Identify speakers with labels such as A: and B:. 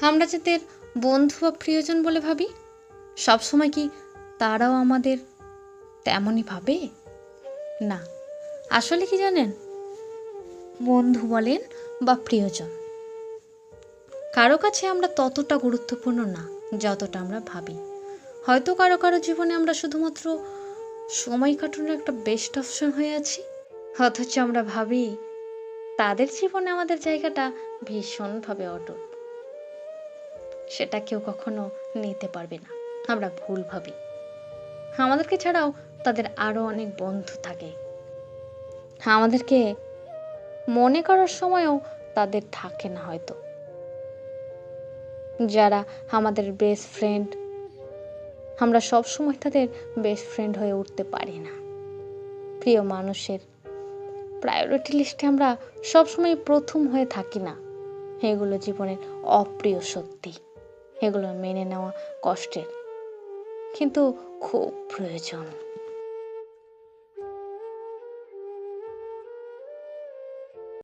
A: আমরা যাদের বন্ধু বা প্রিয়জন বলে ভাবি সবসময় কি তারাও আমাদের তেমনই ভাবে? না। আসলে কি জানেন? বন্ধু বলেন বা প্রিয়জন। কারও কাছে আমরা ততটা গুরুত্বপূর্ণ না, যতটা আমরা ভাবি। হয়তো কারও কারও জীবনে আমরা শুধুমাত্র সময় কাটানোর একটা বেস্ট অপশন হয়ে আছি, অথচ আমরা ভাবি তাদের জীবনে আমাদের জায়গাটা ভীষণভাবে অটুট। সেটা কেউ কখনো নিতে পারবে না। আমরা ভুল ভাবি। আমাদেরকে ছাড়াও তাদের আরও অনেক বন্ধু থাকে। আমাদেরকে মনে করার সময়ও তাদের থাকে না হয়তো। যারা আমাদের বেস্ট ফ্রেন্ড আমরা সব সময় তাদের বেস্ট ফ্রেন্ড হয়ে উঠতে পারি না। প্রিয় মানুষের প্রায়োরিটি লিস্টে আমরা সবসময় প্রথম হয়ে থাকি না। এগুলো জীবনের অপ্রিয় সত্যি। এগুলো মেনে নেওয়া কষ্টের। কিন্তু খুব প্রয়োজন।